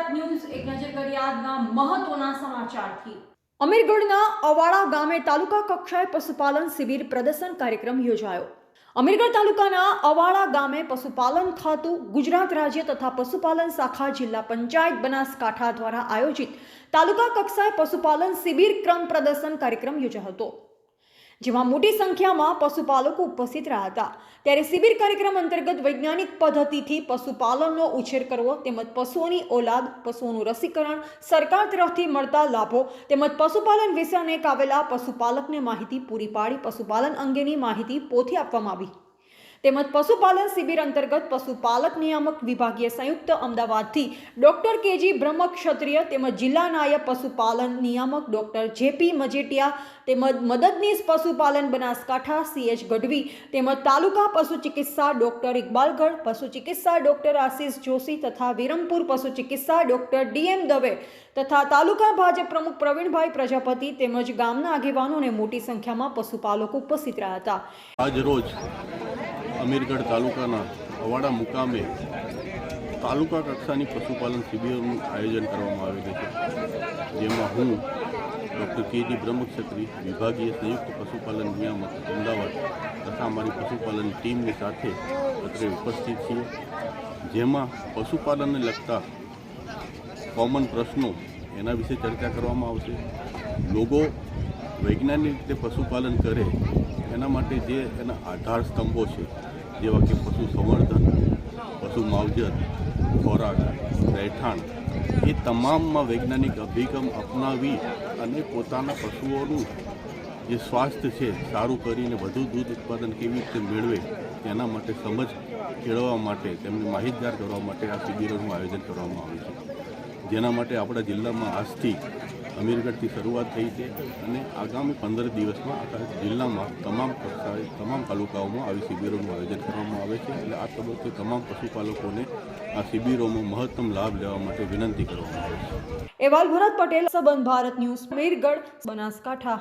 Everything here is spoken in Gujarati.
ગુજરાત ન્યૂઝ એક નજર કરી આજના મહત્વના સમાચારથી. અમીરગઢના અવાડા ગામે તાલુકા કક્ષાએ પશુપાલન શિબિર પ્રદર્શન કાર્યક્રમ યોજાયો. અમીરગઢ તાલુકાના અવાડા ગામે પશુપાલન ખાતું, ગુજરાત રાજ્ય તથા પશુપાલન શાખા જિલ્લા પંચાયત બનાસકાંઠા દ્વારા આયોજિત તાલુકા કક્ષાએ પશુપાલન શિબિર ક્રમ પ્રદર્શન કાર્યક્રમ યોજાયો હતો. જેમાં મોટી સંખ્યામાં પશુપાલકો ઉપસ્થિત રહ્યા હતા. ત્યારે શિબિર કાર્યક્રમ અંતર્ગત વૈજ્ઞાનિક પદ્ધતિથી પશુપાલનનો ઉછેર કરવો તેમજ પશુઓની ઓલાદ, પશુઓનું રસીકરણ, સરકાર તરફથી મળતા લાભો તેમજ પશુપાલન વિશે અનેક આવેલા પશુપાલકને માહિતી પૂરી પાડી, પશુપાલન અંગેની માહિતી પોથી આપવામાં આવી. તેમજ પશુપાલન શિબિર અંતર્ગત પશુપાલક નિયામક વિભાગીય સંયુક્ત અમદાવાદથી ડોક્ટર કેજી બ્રહ્મ ક્ષત્રિય તેમજ જિલ્લા નાયબ પશુપાલન નિયામક ડોક્ટર જેપી મજેટિયા તેમજ મદદનીશ પશુપાલન બનાસકાંઠા સીએચ ગઢવી તેમજ તાલુકા પશુ ચિકિત્સા ડોક્ટર ઇકબાલગઢ, પશુ ચિકિત્સા ડોક્ટર આશીષ જોશી તથા વિરમપુર પશુ ચિકિત્સા ડોક્ટર ડીએમ દવે તથા તાલુકા ભાજપ પ્રમુખ પ્રવીણભાઈ પ્રજાપતિ તેમજ ગામના આગેવાનો અને મોટી સંખ્યામાં પશુપાલકો ઉપસ્થિત રહ્યા હતા. આજ રોજ અમીરગઢ તાલુકાના અવાડા મુકામે તાલુકા કક્ષાની પશુપાલન શિબિરનું આયોજન કરવામાં આવેલું છે. જેમાં હું ડૉક્ટર કેજી બ્રહ્મક્ષત્રી, વિભાગીય સંયુક્ત પશુપાલન નિયામક, અમદાવાદ તથા અમારી પશુપાલન ટીમની સાથે અત્રે ઉપસ્થિત છીએ જેમાં પશુપાલનને લગતા કોમન પ્રશ્નો એના વિશે ચર્ચા કરવામાં આવશે. લોકો વૈજ્ઞાનિક રીતે પશુપાલન કરે, એના માટે જે એના આધાર સ્તંભો છે, જેવા કે પશુ સંવર્ધન, પશુ માવજત, ખોરાક, રહેઠાણ, એ તમામમાં વૈજ્ઞાનિક અભિગમ અપનાવી અને પોતાના પશુઓનું જે સ્વાસ્થ્ય છે, સારું કરીને વધુ દૂધ ઉત્પાદન કેવી રીતે મેળવે તેના માટે સમજ કેળવવા માટે, તેમને માહિતગાર કરવા માટે આ શિબિરોનું આયોજન કરવામાં આવ્યું છે. જેના માટે આપણા જિલ્લામાં આજથી અમીરગઢથી શરૂઆત થઈ છે અને આગામી પંદર દિવસમાં આખા જિલ્લામાં તમામ કક્ષાએ તમામ તાલુકાઓમાં આવી શિબિરોનું આયોજન કરવામાં આવે છે. એટલે આ તબક્કે તમામ પશુપાલકોને આ શિબિરોમાં મહત્તમ લાભ લેવા માટે વિનંતી કરવામાં આવે છે. એવાલ ભરત પટેલ, સંબંધ ભારત ન્યૂઝ મીરગઢ બનાસકાંઠા.